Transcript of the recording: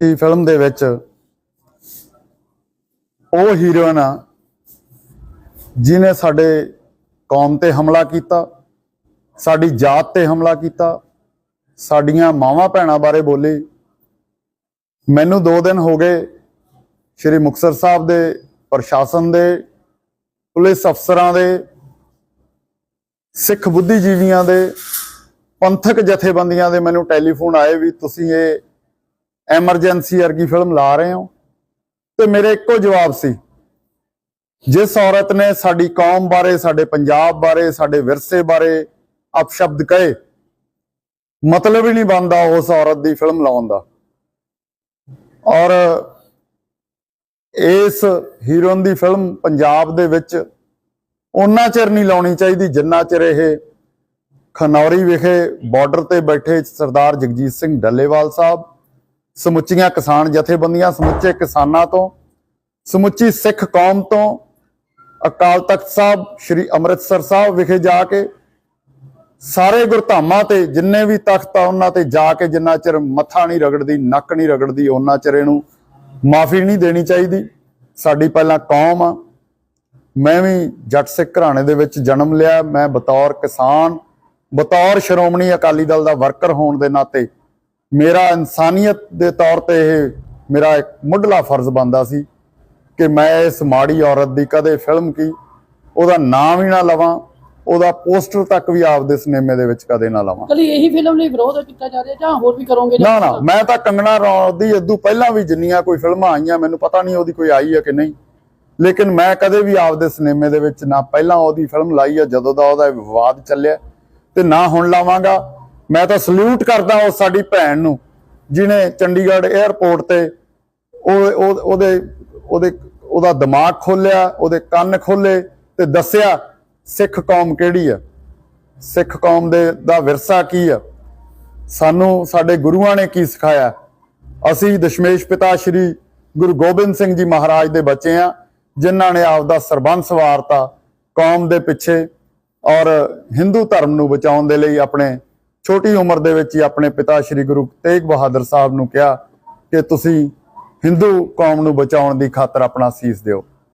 ਦੀ film ਦੇ ਵਿੱਚ ਉਹ ਹੀਰੋਇਨ ਆ ਜਿਨੇ ਸਾਡੇ ਕੌਮ ਤੇ ਹਮਲਾ ਕੀਤਾ, ਸਾਡੀ ਜਾਤ ਤੇ ਹਮਲਾ ਕੀਤਾ, ਸਾਡੀਆਂ ਮਾਵਾਂ ਭੈਣਾਂ ਬਾਰੇ ਬੋਲੀ। ਮੈਨੂੰ 2 ਦਿਨ ਹੋ ਗਏ ਸ਼੍ਰੀ ਮੁਕਤਸਰ ਸਾਹਿਬ ਦੇ ਪ੍ਰਸ਼ਾਸਨ ਦੇ, ਪੁਲਿਸ ਅਫਸਰਾਂ ਦੇ, ਸਿੱਖ ਬੁੱਧੀਜੀਵੀਆਂ ਦੇ, ਪੰਥਕ ਜਥੇਬੰਦੀਆਂ ਦੇ ਮੈਨੂੰ ਟੈਲੀਫੋਨ ਆਏ ਵੀ ਤੁਸੀਂ ਇਹ ਐਮਰਜੈਂਸੀ ਵਰਗੀ ਫਿਲਮ ਲਾ ਰਹੇ ਹੋ। ਤੇ ਮੇਰੇ ਇੱਕੋ ਜਵਾਬ ਸੀ, ਜਿਸ ਔਰਤ ਨੇ ਸਾਡੀ ਕੌਮ ਬਾਰੇ, ਸਾਡੇ ਪੰਜਾਬ ਬਾਰੇ, ਸਾਡੇ ਵਿਰਸੇ ਬਾਰੇ ਅਪਸ਼ਬਦ ਕਹੇ, ਮਤਲਬ ਹੀ ਨਹੀਂ ਬਣਦਾ ਉਸ ਔਰਤ ਦੀ ਫਿਲਮ ਲਾਉਣ ਦਾ। ਔਰ ਇਸ ਹੀਰੋਨ ਦੀ ਫਿਲਮ ਪੰਜਾਬ ਦੇ ਵਿੱਚ ਉਹਨਾਂ ਚਿਰ ਨਹੀਂ ਲਾਉਣੀ ਚਾਹੀਦੀ, ਜਿੰਨਾ ਚਿਰ ਇਹ ਖਨੌਰੀ ਵਿਖੇ ਬਾਰਡਰ ਤੇ ਬੈਠੇ ਸਰਦਾਰ ਜਗਜੀਤ ਸਿੰਘ ਡੱਲੇਵਾਲ ਸਾਹਿਬ ਸਮੁੱਚੀਆਂ ਕਿਸਾਨ ਜਥੇਬੰਦੀਆਂ, ਸਮੁੱਚੇ ਕਿਸਾਨਾਂ ਤੋਂ, ਸਮੁੱਚੀ ਸਿੱਖ ਕੌਮ ਤੋਂ, ਅਕਾਲ ਤਖਤ ਸਾਹਿਬ, ਸ੍ਰੀ ਅੰਮ੍ਰਿਤਸਰ ਸਾਹਿਬ ਵਿਖੇ ਜਾ ਕੇ, ਸਾਰੇ ਗੁਰਧਾਮਾਂ ਤੇ ਜਿੰਨੇ ਵੀ ਤਖਤ ਆ ਉਹਨਾਂ ਤੇ ਜਾ ਕੇ ਜਿੰਨਾ ਚਿਰ ਮੱਥਾ ਨਹੀਂ ਰਗੜਦੀ, ਨੱਕ ਨਹੀਂ ਰਗੜਦੀ ਉਹਨਾਂ ਚਿਰ ਇਹਨੂੰ ਮਾਫੀ ਨਹੀਂ ਦੇਣੀ ਚਾਹੀਦੀ। ਸਾਡੀ ਪਹਿਲਾਂ ਕੌਮ ਆ। ਮੈਂ ਵੀ ਜੱਟ ਸਿੱਖ ਘਰਾਣੇ ਦੇ ਵਿੱਚ ਜਨਮ ਲਿਆ। ਮੈਂ ਬਤੌਰ ਕਿਸਾਨ, ਬਤੌਰ ਸ਼੍ਰੋਮਣੀ ਅਕਾਲੀ ਦਲ ਦਾ ਵਰਕਰ ਹੋਣ ਦੇ ਨਾਤੇ ਮੇਰਾ ਇਨਸਾਨੀਅਤ ਦੇ ਤੌਰ ਤੇ ਇਹ ਮੇਰਾ ਇੱਕ ਮੁੱਢਲਾ ਫਰਜ਼ ਬਣਦਾ ਸੀ ਕਿ ਮੈਂ ਇਸ ਮਾੜੀ ਔਰਤ ਦੀ ਕਦੇ ਫਿਲਮ ਕੀ ਉਹਦਾ ਨਾਮ ਹੀ ਨਾ ਲਵਾਂ ਉਹਦਾ ਪੋਸਟਰ ਤੱਕ ਵੀ ਆਪਦੇ ਸਿਨੇਮੇ ਦੇ ਵਿੱਚ ਕਦੇ ਨਾ ਲਵਾਂ। ਕੱਲੀ ਇਹੀ ਫਿਲਮ ਲਈ ਵਿਰੋਧ ਕੀਤਾ ਜਾ ਰਿਹਾ ਜਾਂ ਹੋਰ ਵੀ ਕਰੋਗੇ? ਨਾ ਨਾ ਮੈਂ ਤਾਂ ਕੰਗਣਾ ਰਣੌਤ ਦੀ ਇਦੋਂ ਪਹਿਲਾਂ ਵੀ ਜਿੰਨੀਆਂ ਕੋਈ ਫਿਲਮਾਂ ਆਈਆਂ ਮੈਨੂੰ ਪਤਾ ਨਹੀਂ ਉਹਦੀ ਕੋਈ ਆਈ ਹੈ ਕਿ ਨਹੀਂ। ਲੇਕਿਨ ਮੈਂ ਕਦੇ ਵੀ ਆਪਦੇ ਸਿਨੇਮੇ ਦੇ ਵਿੱਚ ਨਾ ਪਹਿਲਾਂ ਉਹਦੀ ਫਿਲਮ ਲਾਈ ਹੈ ਜਦੋਂ ਦਾ ਉਹਦਾ ਵਿਵਾਦ ਚੱਲਿਆ ਤੇ ਨਾ ਹੁਣ ਲਾਵਾਂਗਾ। ਮੈਂ ਤਾਂ ਸਲੂਟ ਕਰਦਾ ਉਸ ਸਾਡੀ ਭੈਣ ਨੂੰ ਜਿਨੇ ਚੰਡੀਗੜ੍ਹ 에ਅਰਪੋਰਟ ਤੇ ਉਹ, ਉਹਦੇ ਉਹਦੇ, ਉਹਦਾ ਦਿਮਾਗ ਖੋਲਿਆ, ਉਹਦੇ ਕੰਨ ਖੋਲੇ ਤੇ ਦੱਸਿਆ, ਸਿੱਖ ਕੌਮ ਕਿਹੜੀ ਆ? ਸਿੱਖ ਕੌਮ ਦੇ, ਦਾ ਵਿਰਸਾ ਕੀ ਆ? ਸਾਨੂੰ, ਸਾਡੇ ਗੁਰੂਆਂ ਨੇ ਕੀ ਸਿਖਾਇਆ? ਅਸੀਂ ਦਸ਼ਮੇਸ਼ ਪਿਤਾ ਸ੍ਰੀ ਗੁਰੂ ਗੋਬਿੰਦ ਸਿੰਘ ਜੀ ਮਹਾਰਾਜ ਦੇ ਬੱਚੇ ਆ, ਜਿਨ੍ਹਾਂ ਨੇ ਆਪਦਾ ਸਰਬੰਸ ਵਾਰਤਾ ਕੌਮ ਦੇ ਪਿੱਛੇ ਔਰ ਹਿੰਦੂ ਧਰਮ ਨੂੰ ਬਚਾਉਣ ਦੇ ਲਈ ਆਪਣੇ ਛੋਟੀ ਉਮਰ ਦੇ ਵਿੱਚ ਹੀ ਆਪਣੇ ਪਿਤਾ ਸ੍ਰੀ ਗੁਰੂ ਤੇਗ ਬਹਾਦਰ ਸਾਹਿਬ ਨੂੰ ਕਿਹਾ ਕਿ ਤੁਸੀਂ ਹਿੰਦੂ ਕੌਮ ਨੂੰ ਬਚਾਉਣ ਦੀ ਖਾਤਰ ਆਪਣਾ ਸੀਸ ਦਿਓ।